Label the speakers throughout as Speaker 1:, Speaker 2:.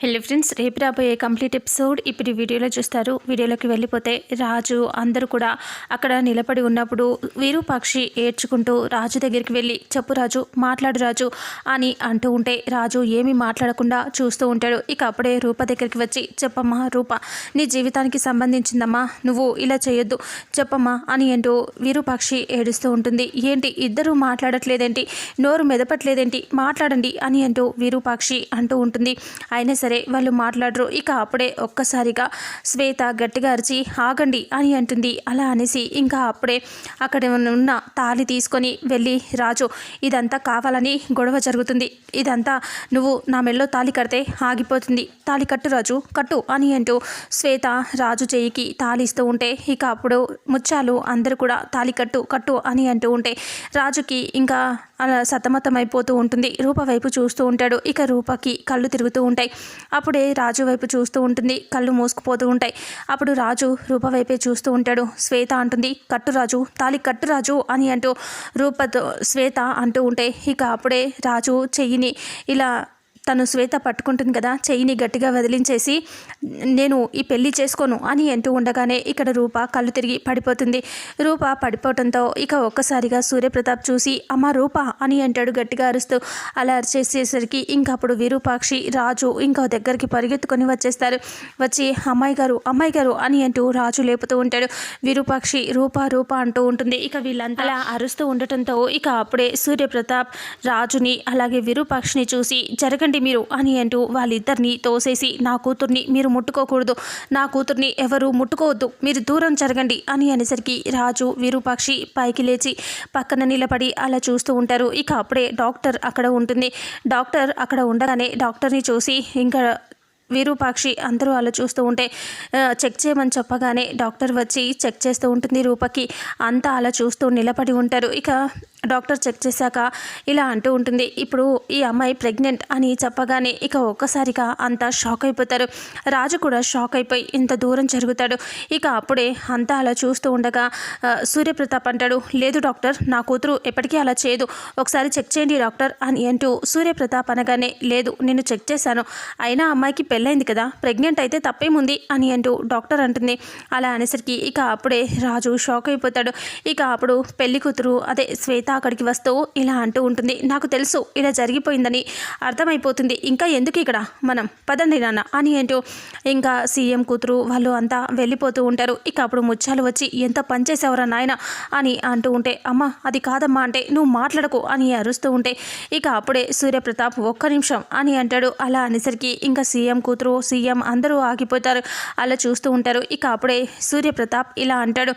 Speaker 1: Hello friends రేపు రాబోయే complete episode ఇప్పుడు వీడియోలో చూస్తారు. వీడియోలోకి వెళ్ళిపోతే రాజు అందరూ కూడా అక్కడ నిలబడి ఉన్నప్పుడు విరూపాక్షి ఏడ్చుకుంటూ రాజు దగ్గరికి వెళ్ళి చెప్పు రాజు మాట్లాడు రాజు అని అంటూ ఉంటే రాజు ఏమీ మాట్లాడకుండా చూస్తూ ఉంటాడు. ఇక అప్పుడే రూప దగ్గరికి వచ్చి చెప్పమ్మా రూప నీ జీవితానికి సంబంధించిందమ్మా నువ్వు ఇలా చేయొద్దు చెప్పమ్మా అని అంటూ విరూపాక్షి ఏడుస్తూ ఉంటుంది. ఏంటి ఇద్దరూ మాట్లాడట్లేదేంటి? నోరు మెదపట్లేదేంటి? మాట్లాడండి అని అంటూ విరూపాక్షి అంటూ ఉంటుంది. అయినా సరే వాళ్ళు మాట్లాడరు. ఇక అప్పుడే ఒక్కసారిగా శ్వేత గట్టిగా అరిచి ఆగండి అని అంటుంది. అలా అనేసి ఇంకా అప్పుడే అక్కడ ఉన్న తాళి తీసుకొని వెళ్ళి రాజు ఇదంతా కావాలని గొడవ జరుగుతుంది. ఇదంతా నువ్వు నా మెల్లో తాళి కడితే ఆగిపోతుంది. తాళి కట్టు రాజు కట్టు అని అంటూ శ్వేత రాజు చేయికి తాళి ఇస్తూ ఉంటే ఇక అప్పుడు ముత్యాలు అందరూ కూడా తాళి కట్టు కట్టు అని అంటూ ఉంటే రాజుకి ఇంకా అలా సతమతమైపోతూ ఉంటుంది. రూప వైపు చూస్తూ ఉంటాడు. ఇక రూపకి కళ్ళు తిరుగుతూ ఉంటాయి. అప్పుడే రాజు వైపు చూస్తూ ఉంటుంది. కళ్ళు మూసుకుపోతూ ఉంటాయి. అప్పుడు రాజు రూప వైపే చూస్తూ ఉంటాడు. శ్వేత అంటుంది కట్టురాజు తాలి కట్టు రాజు అని అంటూ రూపతో శ్వేత అంటూ ఉంటే ఇక అప్పుడే రాజు చెయ్యిని ఇలా తను శ్వేత పట్టుకుంటుంది కదా చెయ్యిని గట్టిగా వదిలించేసి నేను ఈ పెళ్ళి చేసుకోను అని అంటూ ఉండగానే ఇక్కడ రూప కళ్ళు తిరిగి పడిపోతుంది. రూప పడిపోవడంతో ఇక ఒక్కసారిగా సూర్యప్రతాప్ చూసి అమ్మ రూప అని అంటాడు గట్టిగా అరుస్తూ. అలా అరిచేసేసరికి ఇంకా అప్పుడు విరూపాక్షి రాజు ఇంకా దగ్గరికి పరిగెత్తుకొని వచ్చేస్తారు. వచ్చి అమ్మాయి గారు అమ్మాయి గారు అని అంటూ రాజు లేపుతూ ఉంటాడు. విరూపాక్షి రూప రూప అంటూ ఉంటుంది. ఇక వీళ్ళంతా అలా అరుస్తూ ఉండటంతో ఇక అప్పుడే సూర్యప్రతాప్ రాజుని అలాగే విరూపాక్షిని చూసి జరగండి మీరు అని అంటూ వాళ్ళిద్దరిని తోసేసి నా కూతుర్ని మీరు ముట్టుకోకూడదు నా కూతుర్ని ఎవరు ముట్టుకోవద్దు మీరు దూరం జరగండి అని అనేసరికి రాజు విరూపాక్షి పైకి లేచి పక్కన నిలబడి అలా చూస్తూ ఉంటారు. ఇక అప్పుడే డాక్టర్ అక్కడ ఉంటుంది. డాక్టర్ అక్కడ ఉండగానే డాక్టర్ని చూసి ఇంకా విరూపాక్షి అందరూ అలా చూస్తూ ఉంటే చెక్ చేయమని చెప్పగానే డాక్టర్ వచ్చి చెక్ చేస్తూ ఉంటుంది రూపకి. అంతా అలా చూస్తూ నిలబడి ఉంటారు. ఇక డాక్టర్ చెక్ చేశాక ఇలా అంటూ ఉంటుంది. ఇప్పుడు ఈ అమ్మాయి ప్రెగ్నెంట్ అని చెప్పగానే ఇక ఒక్కసారిగా అంతా షాక్ అయిపోతారు. రాజు కూడా షాక్ అయిపోయి ఇంత దూరం జరుగుతాడు. ఇక అప్పుడే అంతా అలా చూస్తూ ఉండగా సూర్యప్రతాప్ అంటాడు లేదు డాక్టర్ నా కూతురు ఎప్పటికీ అలా చేయదు. ఒకసారి చెక్ చేయండి డాక్టర్ అని అంటూ సూర్యప్రతాప్ అనగానే లేదు నేను చెక్ చేశాను. అయినా అమ్మాయికి పెళ్ళైంది కదా ప్రెగ్నెంట్ అయితే తప్పేముంది అని అంటూ డాక్టర్ అంటుంది. అలా అనేసరికి ఇక అప్పుడే రాజు షాక్ అయిపోతాడు. ఇక అప్పుడు పెళ్ళి కూతురు అదే శ్వేత అక్కడికి వస్తూ ఇలా అంటూ ఉంటుంది. నాకు తెలుసు ఇలా జరిగిపోయిందని అర్థమైపోతుంది. ఇంకా ఎందుకు ఇక్కడ? మనం పదండి నాన్న అని ఏంటో ఇంకా సీఎం కూతురు వాళ్ళు అంతా వెళ్ళిపోతూ ఉంటారు. ఇక అప్పుడు ముత్యాలు వచ్చి ఎంత పనిచేసేవరా నాయన? అని అంటూ ఉంటే అమ్మ అది కాదమ్మా అంటే నువ్వు మాట్లాడకు అని అరుస్తూ ఉంటే ఇక అప్పుడే సూర్యప్రతాప్ ఒక్క నిమిషం అని అంటాడు. అలా అనేసరికి ఇంకా సీఎం కూతురు సీఎం అందరూ ఆగిపోతారు. అలా చూస్తూ ఉంటారు. ఇక అప్పుడే సూర్యప్రతాప్ ఇలా అంటాడు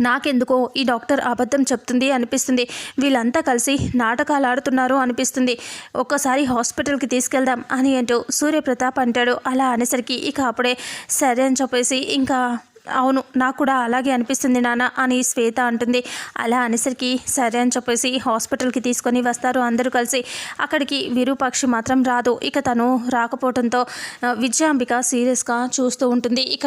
Speaker 1: నాకెందుకో ఈ డాక్టర్ అబద్ధం చెప్తుంది అనిపిస్తుంది. వీళ్ళంతా కలిసి నాటకాలు ఆడుతున్నారు అనిపిస్తుంది. ఒక్కసారి హాస్పిటల్కి తీసుకెళ్దాం అని అంటూ సూర్యప్రతాప్ అంటాడు. అలా అనేసరికి ఇక అప్పుడే సరే అని చెప్పేసి ఇంకా అవును నాకు కూడా అలాగే అనిపిస్తుంది నాన్న అని శ్వేత అంటుంది. అలా అనేసరికి సరే అని చెప్పేసి హాస్పిటల్కి తీసుకొని వస్తారు అందరూ కలిసి. అక్కడికి విరూపాక్షి మాత్రం రాదు. ఇక తను రాకపోవడంతో విజయాంబిక సీరియస్గా చూస్తూ ఉంటుంది. ఇక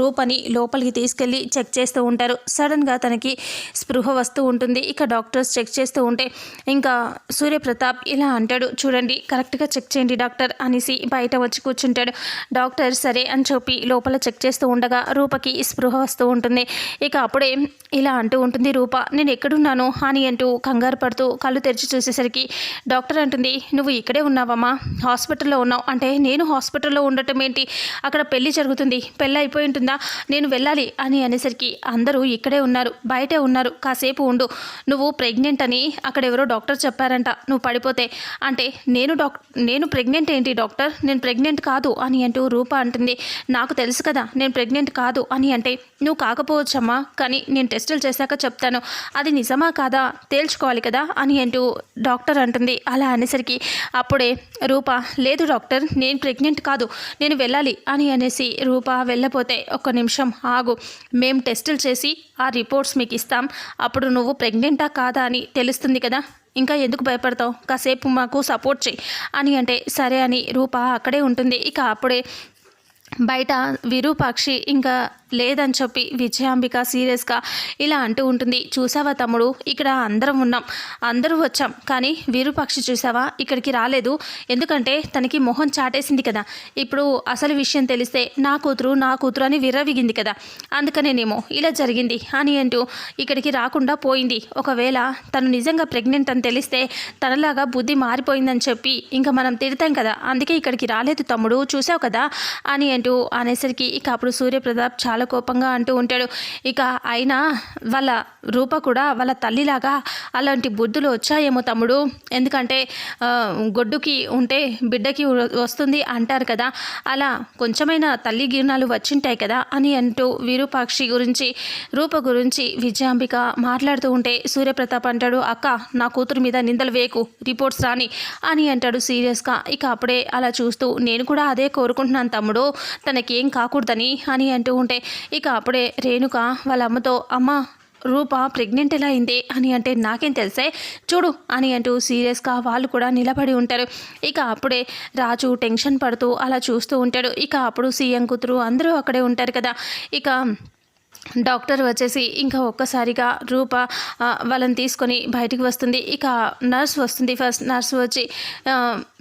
Speaker 1: రూపని లోపలికి తీసుకెళ్ళి చెక్ చేస్తూ ఉంటారు. సడన్గా తనకి స్పృహ వస్తూ ఉంటుంది. ఇక డాక్టర్స్ చెక్ చేస్తూ ఉంటే ఇంకా సూర్యప్రతాప్ ఇలా అంటాడు చూడండి కరెక్ట్గా చెక్ చేయండి డాక్టర్ అనేసి బయట వచ్చి కూర్చుంటాడు. డాక్టర్ సరే అని చెప్పి లోపల చెక్ చేస్తూ ఉండగా రూపకి స్పృహ వస్తూ ఉంటుంది. ఇక అప్పుడే ఇలా అంటూ ఉంటుంది రూప నేను ఎక్కడున్నాను? అని అంటూ కంగారు పడుతూ కళ్ళు తెరిచి చూసేసరికి డాక్టర్ అంటుంది నువ్వు ఇక్కడే ఉన్నావమ్మా. హాస్పిటల్లో ఉన్నావు. అంటే నేను హాస్పిటల్లో ఉండటం ఏంటి? అక్కడ పెళ్ళి జరుగుతుంది. పెళ్ళి అయిపోయి ఉంటుందా? నేను వెళ్ళాలి. అని అనేసరికి అందరూ ఇక్కడే ఉన్నారు. బయటే ఉన్నారు. కాసేపు ఉండు. నువ్వు ప్రెగ్నెంట్ అని అక్కడ ఎవరో డాక్టర్ చెప్పారంట. నువ్వు పడిపోతే. అంటే నేను డాక్ నేను ప్రెగ్నెంట్ ఏంటి డాక్టర్? నేను ప్రెగ్నెంట్ కాదు. అని అంటూ రూప అంటుంది నాకు తెలుసు కదా. నేను ప్రెగ్నెంట్ కాదు. అని అంటే నువ్వు కాకపోవచ్చమ్మా కానీ నేను టెస్టులు చేశాక చెప్తాను. అది నిజమా కాదా? తేల్చుకోవాలి కదా అని అంటూ డాక్టర్ అంటుంది. అలా అనేసరికి అప్పుడే రూప లేదు డాక్టర్ నేను ప్రెగ్నెంట్ కాదు నేను వెళ్ళాలి అని అనేసి రూప వెళ్ళపోతే ఒక్క నిమిషం ఆగు మేము టెస్టులు చేసి ఆ రిపోర్ట్స్ మీకు ఇస్తాం. అప్పుడు నువ్వు ప్రెగ్నెంటా కాదా? అని తెలుస్తుంది కదా. ఇంకా ఎందుకు భయపడతావు? కాసేపు మాకు సపోర్ట్ చేయి అని అంటే సరే అని రూప అక్కడే ఉంటుంది. ఇక అప్పుడే బయట విరూపాక్షి ఇంకా లేదని చెప్పి విజయాంబిక సీరియస్గా ఇలా అంటూ ఉంటుంది. చూసావా తమ్ముడు? ఇక్కడ అందరం ఉన్నాం. అందరూ వచ్చాం. కానీ వీరుపక్షి చూసావా? ఇక్కడికి రాలేదు. ఎందుకంటే తనకి మొహం చాటేసింది కదా. ఇప్పుడు అసలు విషయం తెలిస్తే నా కూతురు నా కూతురు అని విర్రవిగింది కదా. అందుకనేనేమో ఇలా జరిగింది అని అంటూ ఇక్కడికి రాకుండా పోయింది. ఒకవేళ తను నిజంగా ప్రెగ్నెంట్ అని తెలిస్తే తనలాగా బుద్ధి మారిపోయిందని చెప్పి ఇంకా మనం తిడతాం కదా. అందుకే ఇక్కడికి రాలేదు తమ్ముడు. చూసావు కదా? అని అంటూ అనేసరికి ఇక అప్పుడు సూర్యప్రతాప్ చాలా కోపంగా అంటూ ఉంటాడు. ఇక అయినా వాళ్ళ రూప కూడా వాళ్ళ తల్లిలాగా అలాంటి బుద్ధులు వచ్చాయేమో తమ్ముడు. ఎందుకంటే గొడ్డుకి ఉంటే బిడ్డకి వస్తుంది అంటారు కదా. అలా కొంచెమైనా తల్లి గిరణాలు వచ్చింటాయి కదా అని అంటూ విరూపాక్షి గురించి రూప గురించి విజయాంబిక మాట్లాడుతూ ఉంటే సూర్యప్రతాప్ అంటాడు అక్క నా కూతురు మీద నిందలు వేకు రిపోర్ట్స్ రాని అని అంటాడు సీరియస్గా. ఇక అప్పుడే అలా చూస్తూ నేను కూడా అదే కోరుకుంటున్నాను తమ్ముడు. తనకేం కాకూడదని అని అంటూ ఉంటే ఇక అప్పుడే రేణుక వాళ్ళ అమ్మతో అమ్మ రూప ప్రెగ్నెంట్ ఎలా అయింది? అని అంటే నాకేం తెలిసే. చూడు అని అంటూ సీరియస్గా వాళ్ళు కూడా నిలబడి ఉంటారు. ఇక అప్పుడే రాజు టెన్షన్ పడుతూ అలా చూస్తూ ఉంటాడు. ఇక అప్పుడు సీఎం కూతురు అందరూ అక్కడే ఉంటారు కదా. ఇక డాక్టర్ వచ్చేసి ఇంకా ఒక్కసారిగా రూప వాళ్ళని తీసుకొని బయటికి వస్తుంది. ఇక నర్స్ వస్తుంది. ఫస్ట్ నర్స్ వచ్చి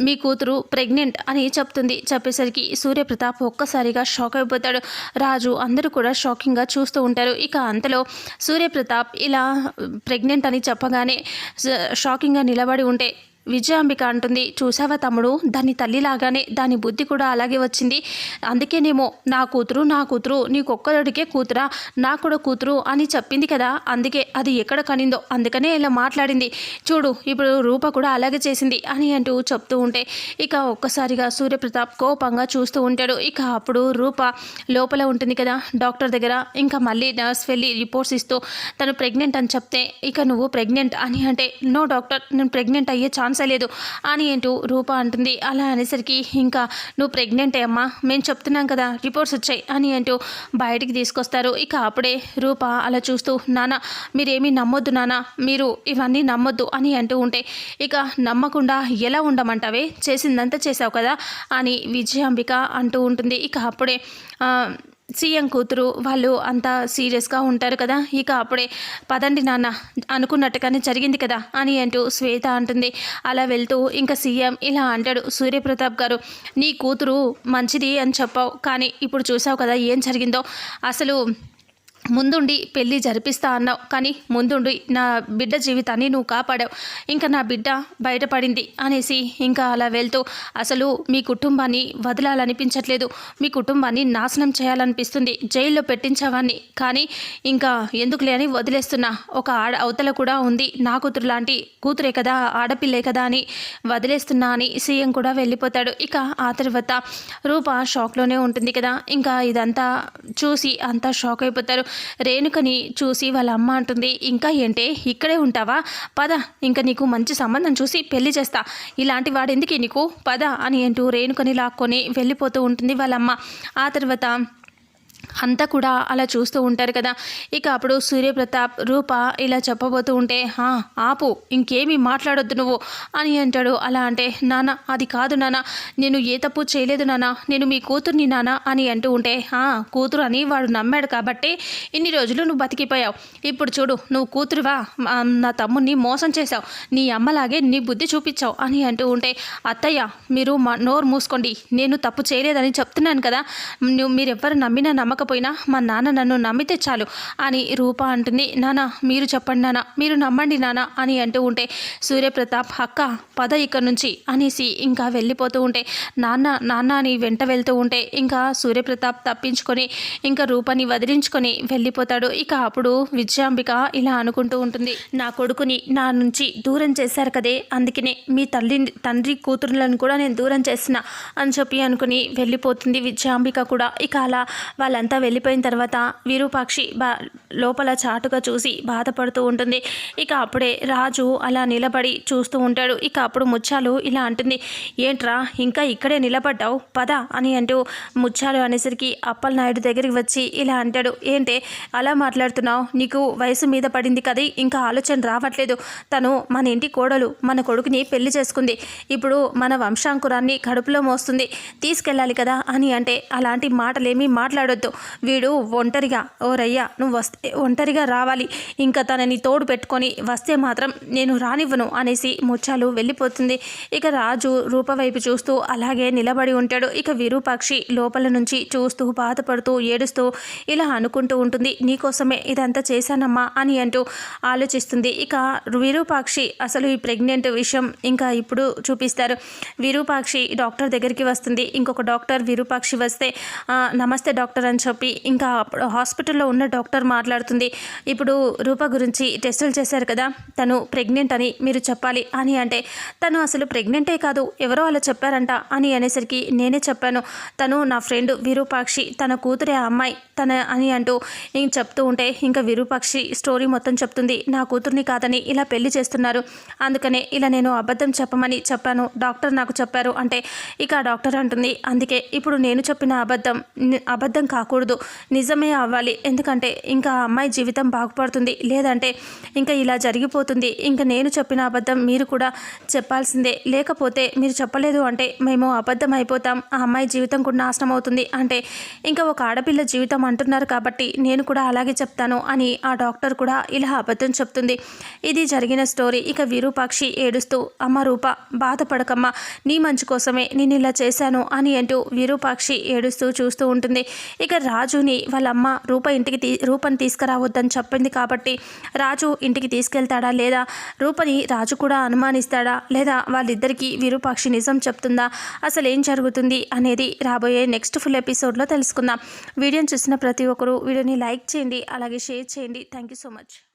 Speaker 1: మీ కూతురు ప్రెగ్నెంట్ అని చెప్తుంది. చెప్పేసరికి సూర్యప్రతాప్ ఒక్కసారిగా షాక్ అయిపోతాడు. రాజు అందరూ కూడా షాకింగ్గా చూస్తూ ఉంటారు. ఇక అంతలో సూర్యప్రతాప్ ఇలా ప్రెగ్నెంట్ అని చెప్పగానే షాకింగ్గా నిలబడి ఉంటే విజయాంబిక అంటుంది చూసావా తమ్ముడు? దాని తల్లిలాగానే దాని బుద్ధి కూడా అలాగే వచ్చింది. అందుకేనేమో నా కూతురు నా కూతురు నీకొక్కరుడికే కూతురా నా కూడా కూతురు అని చెప్పింది కదా. అందుకే అది ఎక్కడ కనిందో అందుకనే ఇలా మాట్లాడింది. చూడు ఇప్పుడు రూప కూడా అలాగే చేసింది అని అంటూ చెప్తూ ఉంటే ఇక ఒక్కసారిగా సూర్యప్రతాప్ కోపంగా చూస్తూ ఉంటాడు. ఇక అప్పుడు రూప లోపల ఉంటుంది కదా డాక్టర్ దగ్గర. ఇంకా మళ్ళీ నర్స్ వెళ్ళి రిపోర్ట్స్ ఇస్తూ తను ప్రెగ్నెంట్ అని చెప్తే ఇక నువ్వు ప్రెగ్నెంట్ అని అంటే నో డాక్టర్ నేను ప్రెగ్నెంట్ అయ్యే ఛాన్స్ లేదు అని అంటూ రూప అంటుంది. అలా అనేసరికి ఇంకా నువ్వు ప్రెగ్నెంటే అమ్మా? మేము చెప్తున్నాం కదా రిపోర్ట్స్ వచ్చాయి అని అంటూ బయటికి తీసుకొస్తారు. ఇక అప్పుడే రూప అలా చూస్తూ నాన్న మీరేమీ నమ్మొద్దు నాన్న మీరు ఇవన్నీ నమ్మొద్దు అని అంటూ ఉంటే ఇక నమ్మకుండా ఎలా ఉండమంటావే? చేసిందంతా చేసావు కదా అని విజయాంబిక అంటూ ఉంటుంది. ఇక అప్పుడే సీఎం కూతురు వాళ్ళు అంతా సీరియస్గా ఉంటారు కదా. ఇక అప్పుడే పదండి నాన్న అనుకున్నట్టుగానే జరిగింది కదా అని అంటూ శ్వేత అంటుంది. అలా వెళ్తూ ఇంకా సీఎం ఇలా అంటాడు సూర్యప్రతాప్ గారు నీ కూతురు మంచిది అని చెప్పావు కానీ ఇప్పుడు చూసావు కదా ఏం జరిగిందో. అసలు ముందుండి పెళ్ళి జరిపిస్తా అన్నావు. కానీ ముందుండి నా బిడ్డ జీవితాన్ని నువ్వు కాపాడావు. ఇంకా నా బిడ్డ బయటపడింది అనేసి ఇంకా అలా వెళ్తూ అసలు మీ కుటుంబాన్ని వదలాలనిపించట్లేదు. మీ కుటుంబాన్ని నాశనం చేయాలనిపిస్తుంది. జైల్లో పెట్టించావాన్ని. కానీ ఇంకా ఎందుకులే అని వదిలేస్తున్నా. ఒక ఆడ అవతల కూడా ఉంది. నా కూతురు లాంటి కూతురే కదా ఆడపిల్లే కదా అని వదిలేస్తున్నా అని సీఎం కూడా వెళ్ళిపోతాడు. ఇక ఆ తర్వాత రూప షాక్లోనే ఉంటుంది కదా. ఇంకా ఇదంతా చూసి అంతా షాక్ అయిపోతారు. రేణుకని చూసి వాళ్ళ అమ్మ అంటుంది ఇంకా ఏంటే? ఇక్కడే ఉంటావా? పద ఇంకా నీకు మంచి సంబంధం చూసి పెళ్ళి చేస్తా. ఇలాంటి వాడెందుకే నీకు? పద అని అంటూ రేణుకని లాక్కొని వెళ్ళిపోతూ ఉంటుంది వాళ్ళమ్మ ఆ తర్వాత అంతా కూడా అలా చూస్తూ ఉంటారు కదా. ఇక అప్పుడు సూర్యప్రతాప్ రూప ఇలా చెప్పబోతూ ఉంటే ఆపు ఇంకేమీ మాట్లాడొద్దు నువ్వు అని అంటాడు. అలా అంటే నాన్న అది కాదు నాన్న నేను ఏ తప్పు చేయలేదు నాన్న నేను మీ కూతుర్ని నాన్న అని అంటూ ఉంటే "ఆ, కూతురు అని వాడు నమ్మాడు కాబట్టి ఇన్ని రోజులు నువ్వు బతికిపోయావు. ఇప్పుడు చూడు నువ్వు కూతురువా? నా తమ్ముడిని మోసం చేశావు. నీ అమ్మలాగే నీ బుద్ధి చూపించావు అని అంటూ ఉంటే అత్తయ్య మీరు మా నోరు మూసుకోండి. నేను తప్పు చేయలేదని చెప్తున్నాను కదా. నువ్వు మీరెవ్వరు నమ్మినా నమ్మకపోయినా మా నాన్న నన్ను నమ్మితే చాలు అని రూప అంటుంది. నాన్న మీరు చెప్పండి నాన్న మీరు నమ్మండి నాన్న అని అంటూ ఉంటే సూర్యప్రతాప్ అక్క పద ఇక్కడ నుంచి అనేసి ఇంకా వెళ్ళిపోతూ ఉంటే నాన్న నాన్న అని వెంట వెళ్తూ ఉంటే ఇంకా సూర్యప్రతాప్ తప్పించుకొని ఇంకా రూపాన్ని వదిలించుకొని వెళ్ళిపోతాడు. ఇక అప్పుడు విజయాంబిక ఇలా అనుకుంటూ ఉంటుంది. నా కొడుకుని నా నుంచి దూరం చేశారు కదే అందుకనే మీ తల్లి తండ్రి కూతురులను కూడా నేను దూరం చేసిన అని చెప్పి అనుకుని వెళ్ళిపోతుంది విజయాంబిక కూడా. ఇక అలా వాళ్ళ వాళ్ళంతా వెళ్ళిపోయిన తర్వాత విరూపాక్షి బా లోపల చాటుగా చూసి బాధపడుతూ ఉంటుంది. ఇక అప్పుడే రాజు అలా నిలబడి చూస్తూ ఉంటాడు. ఇక అప్పుడు ముత్యాలు ఇలా అంటుంది ఏంట్రా ఇంకా ఇక్కడే నిలబడ్డావు? పద అని అంటూ ముత్యాలు అనేసరికి అప్పలనాయుడు దగ్గరికి వచ్చి ఇలా అంటాడు ఏంటే అలా మాట్లాడుతున్నావు? నీకు వయసు మీద పడింది కదా ఇంకా ఆలోచన రావట్లేదు. తను మన ఇంటి కోడలు మన కొడుకుని పెళ్ళి చేసుకుంది. ఇప్పుడు మన వంశాంకురాన్ని కడుపులో మోస్తుంది. తీసుకెళ్ళాలి కదా అని అంటే అలాంటి మాటలేమీ మాట్లాడొద్దు. కాదు వీడు ఒంటరిగా ఓ రయ్యా నువ్వు వస్తే ఒంటరిగా రావాలి. ఇంకా తనని తోడు పెట్టుకొని వస్తే మాత్రం నేను రానివ్వను అనేసి ముచ్చాలు వెళ్ళిపోతుంది. ఇక రాజు రూప వైపు చూస్తూ అలాగే నిలబడి ఉంటాడు. ఇక విరూపాక్షి లోపల నుంచి చూస్తూ బాధపడుతూ ఏడుస్తూ ఇలా అనుకుంటూ ఉంటుంది. నీకోసమే ఇదంతా చేశానమ్మా అని అంటూ ఆలోచిస్తుంది. ఇక విరూపాక్షి అసలు ఈ ప్రెగ్నెంట్ విషయం ఇంకా ఇప్పుడు చూపిస్తారు. విరూపాక్షి డాక్టర్ దగ్గరికి వస్తుంది. ఇంకొక డాక్టర్ విరూపాక్షి వస్తే నమస్తే డాక్టర్ అని చెప్పి ఇంకా హాస్పిటల్లో ఉన్న డాక్టర్ మాట్లాడుతుంది. ఇప్పుడు రూప గురించి టెస్టులు చేశారు కదా తను ప్రెగ్నెంట్ అని మీరు చెప్పాలి అని అంటే తను అసలు ప్రెగ్నెంటే కాదు ఎవరో అలా చెప్పారంట అని అనేసరికి నేనే చెప్పాను. తను నా ఫ్రెండ్ విరూపాక్షి తన కూతురే ఆ అమ్మాయి తన అని అంటూ ఇంక చెప్తూ ఉంటే ఇంకా విరూపాక్షి స్టోరీ మొత్తం చెప్తుంది. నా కూతుర్ని కాదని ఇలా పెళ్ళి చేస్తున్నారు. అందుకనే ఇలా నేను అబద్ధం చెప్పమని చెప్పాను. డాక్టర్ నాకు చెప్పారు అంటే ఇక డాక్టర్ అంటుంది అందుకే ఇప్పుడు నేను చెప్పిన అబద్ధం అబద్ధం అబద్ధం కాకూడదు నిజమే అవ్వాలి. ఎందుకంటే ఇంకా ఆ అమ్మాయి జీవితం బాగుపడుతుంది. లేదంటే ఇంకా ఇలా జరిగిపోతుంది. ఇంకా నేను చెప్పిన అబద్ధం మీరు కూడా చెప్పాల్సిందే. లేకపోతే మీరు చెప్పలేదు అంటే మేము అబద్ధం అయిపోతాం. ఆ అమ్మాయి జీవితం కూడా నాశనం అవుతుంది. అంటే ఇంకా ఒక ఆడపిల్ల జీవితం అంటున్నారు కాబట్టి నేను కూడా అలాగే చెప్తాను అని ఆ డాక్టర్ కూడా ఇలా అబద్ధం చెప్తుంది. ఇది జరిగిన స్టోరీ. ఇక విరూపాక్షి ఏడుస్తూ అమ్మ రూప బాధపడకమ్మా. నీ మంచి కోసమే నేను ఇలా చేశాను అని అంటూ విరూపాక్షి ఏడుస్తూ చూస్తూ ఉంటుంది. ఇక రాజుని వాళ్ళ అమ్మ రూప ఇంటికి తీ రూపని తీసుకురావద్దని చెప్పింది కాబట్టి రాజు ఇంటికి తీసుకెళ్తాడా లేదా రూపని రాజు కూడా అనుమానిస్తాడా లేదా వాళ్ళిద్దరికీ విరూపాక్షి నిజం చెప్తుందా? అసలు ఏం జరుగుతుంది అనేది రాబోయే నెక్స్ట్ ఫుల్ ఎపిసోడ్లో తెలుసుకుందాం. వీడియోని చూసిన ప్రతి ఒక్కరూ వీడియోని లైక్ చేయండి అలాగే షేర్ చేయండి. Thank you so much.